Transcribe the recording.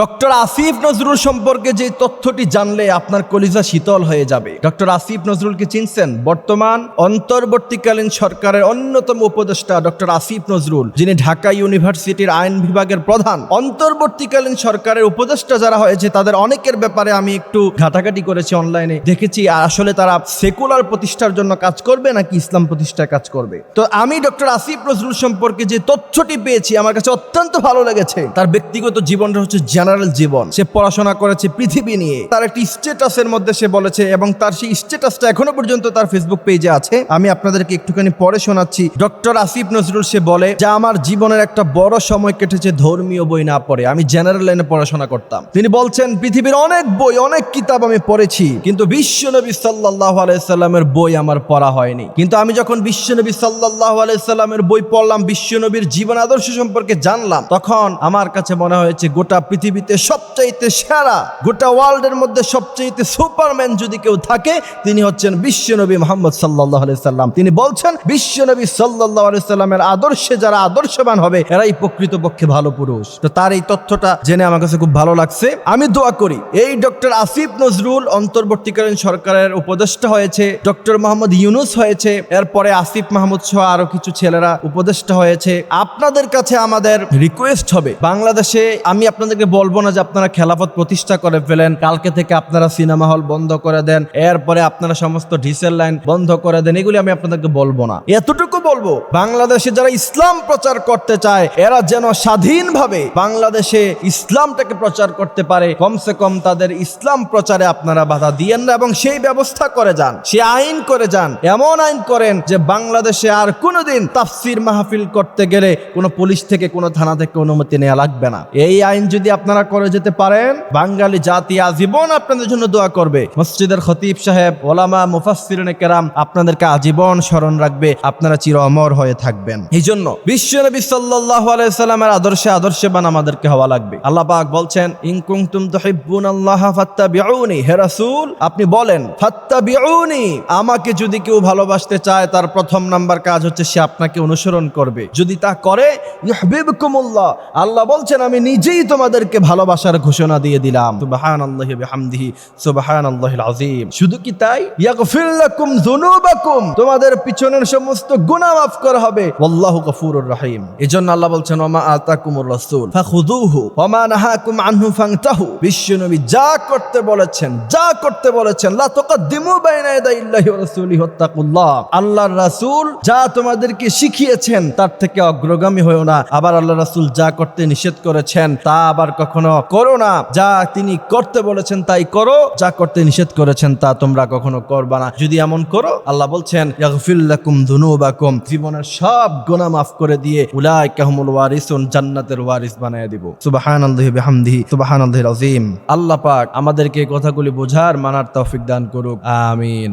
Doctor Asif Nazrul সম্পর্কে যে তথ্যটি জানলে আপনার কলিজা শীতল হয়ে যাবে। ডক্টর আসিফ নজরুলকে চিনছেন বর্তমান, অন্তর্বর্তীকালীন সরকারের অন্যতম উপদেষ্টা ডক্টর আসিফ নজরুল, যিনি ঢাকা ইউনিভার্সিটির আইন বিভাগের প্রধান। অন্তর্বর্তীকালীন সরকারের উপদেষ্টা যারা হয়েছে, তাদের অনেকের ব্যাপারে আমি একটু ঘাটাঘাটি করেছি অনলাইনে দেখেছি। আসলে তারা সেকুলার প্রতিষ্ঠার জন্য কাজ করবে নাকি ইসলাম প্রতিষ্ঠার কাজ করবে? তো আমি ডক্টর আসিফ নজরুল সম্পর্কে যে তথ্যটি পেয়েছি, আমার কাছে অত্যন্ত ভালো লেগেছে। তার ব্যক্তিগত জীবনটা হচ্ছে জেনারেল জীবন। সে পড়াশোনা করেছে পৃথিবী নিয়ে। তার একটি স্ট্যাটাসের মধ্যে সে বলেছে এবং তার সেই স্ট্যাটাসটা এখনও পর্যন্ত তার ফেসবুক পেজে আছে। আমি আপনাদেরকে একটুখানি পরে শোনাচ্ছি। ডক্টর আসিফ নজরুল সে বলে যে আমার জীবনের একটা বড় সময় কেটেছে ধর্মীয় বই না পড়ে। আমি জেনারেল লাইনে পড়াশোনা করতাম। তিনি বলছেন পৃথিবীর অনেক বই অনেক কিতাব আমি পড়েছি কিন্তু বিশ্বনবী সাল্লাহ আলাইসাল্লামের বই আমার পড়া হয়নি। কিন্তু আমি যখন বিশ্বনবী সাল্লাহ আলাইসাল্লামের বই পড়লাম বিশ্বনবীর জীবন আদর্শ সম্পর্কে জানলাম। তখন আমার কাছে মনে হয়েছে গোটা পৃথিবীতে সবচাইতে সেরা গোটা ওয়ার্ল্ডের মধ্যে সবচাইতে সুপারম্যান যদি কেউ থাকে, তিনি হচ্ছেন বিশ্বনবী মোহাম্মদ সাল্লাহ আলাইসাল্লাম তিনি বলছেন, বিশ্বনবী সাল্লাহ আলাইসাল্লামের আদর্শে যারা আদর্শবান হবে, এরাই প্রকৃতপক্ষে ভালো পুরুষ। তো তার এই তথ্যটা জেনে আমার কাছে খুব ভালো লাগছে। আমি দোয়া করি, এই ডক্টর আসিফ নজরুল অন্তর্বর্তীকালীন সরকারের উপদেষ্টা হয়েছে, ডক্টর মোহাম্মদ ইউনুস হয়েছে, এরপরে আসিফ মাহমুদ সহ আরও কিছু ছেলেরা উপদেষ্টা হয়েছে। আপনাদের কাছে আমাদের রিকোয়েস্ট হবে, বাংলাদেশে আমি আপনাদেরকে বলব না যে আপনারা খেলাফত প্রতিষ্ঠা করে ফেলেন, কালকে থেকে আপনারা সিনেমা হল বন্ধ করে দেন, এরপরে আপনারা সমস্ত ডিসেল লাইন বন্ধ করে দেন, এগুলি আমি আপনাদেরকে বলব না। এতটুকু বলব, বাংলাদেশে যারা ইসলাম প্রচার করতে চায়, এরা যেন স্বাধীনভাবে বাংলাদেশে ইসলামটাকে প্রচার করতে পারে, কমসে কম তাদের ইসলাম প্রচারে আপনারা বাধা দিয়েন না এবং সেই ব্যবস্থা করে যান, সে আইন করে যান, এমন আইন করেন যে বাংলাদেশে আর কোনোদিন তাফসির মাহফিল করতে গেলে কোনো পুলিশ থেকে, কোনো থানা থেকে অনুমতি নেওয়া লাগবে না। এই আইন যদি আপনারা করে যেতে পারেন, বাঙালি জাতি আজীবন আপনাদের জন্য দোয়া করবে। মসজিদের খতিব সাহেব, ওলামা, মুফাসসিরিনে কেরাম আপনাদেরকে আজীবন স্মরণ রাখবে, আপনারা চির অমর হয়ে থাকবেন। এই জন্য বিশ্বনবী সাল্লাল্লাহু আলাইহি সাল্লামের আদর্শে আদর্শবান আমাদেরকে হওয়া লাগবে। আল্লাহ পাক বলছেন, ইন কুনতুম তুহিব্বুনাল্লাহ ফাত্তাবিউনি হে রাসূল, আপনি বলেন, ফাত্তাবিউনি আমাকে যদি কেউ ভালোবাসতে চায়, তার প্রথম নাম্বার কাজ হচ্ছে সে আপনাকে অনুসরণ করবে। যদি তা করে, ইউহিব্বুকুমুল্লাহ আল্লাহ বলছেন, আমি নিজেই তোমাদেরকে ভালোবাসার ঘোষণা দিয়ে দিলাম। আযীম। শুধু কি তাই? যুনুবাকুম। তোমাদের পিছনের সমস্ত গুনাহ মাফ করা হবে। আল্লাহু গফুরুর রহিম। এজন্য আল্লাহ বলছেন আতাকুমুর রাসূল নাহাকুম আনহু, ফাংতাহু। বিশ্বনবী যা করতে বলেছেন, যা করতে বলেছেন, লা তুকদ্দিমু বাইনা ইয়াদাইল্লাহি ওয়া রাসূলিহি ওয়াত্তাকুল্লাহ আল্লাহর রাসূল যা তোমাদেরকে শিখিয়েছেন, তার থেকে অগ্রগামী হয়েও না। আবার আল্লাহ রাসূল যা করতে নিষেধ করেছেন, তা আবার কখনো করো না। যা তিনি করতে বলেছেন তাই করো। যা করতে নিষেধ করেছেন তা তোমরা কখনো করবা না। যদি এমন করো, আল্লাহ বলছেন, ইয়াগফির লাকুম যুনুবাকুম জীবনের সব গুনাহ মাফ করে দিয়ে উলাইকা হুমুল ওয়ারিসুন, জান্নাতের ওয়ারিস বানায় দিব। সুবহানাল্লাহি বিহামদিহি, সুবহানাল্লাহিল আযীম। আল্লাহ পাক আমাদেরকে কথাগুলি বোঝার মানার তৌফিক দান করুক। আমিন।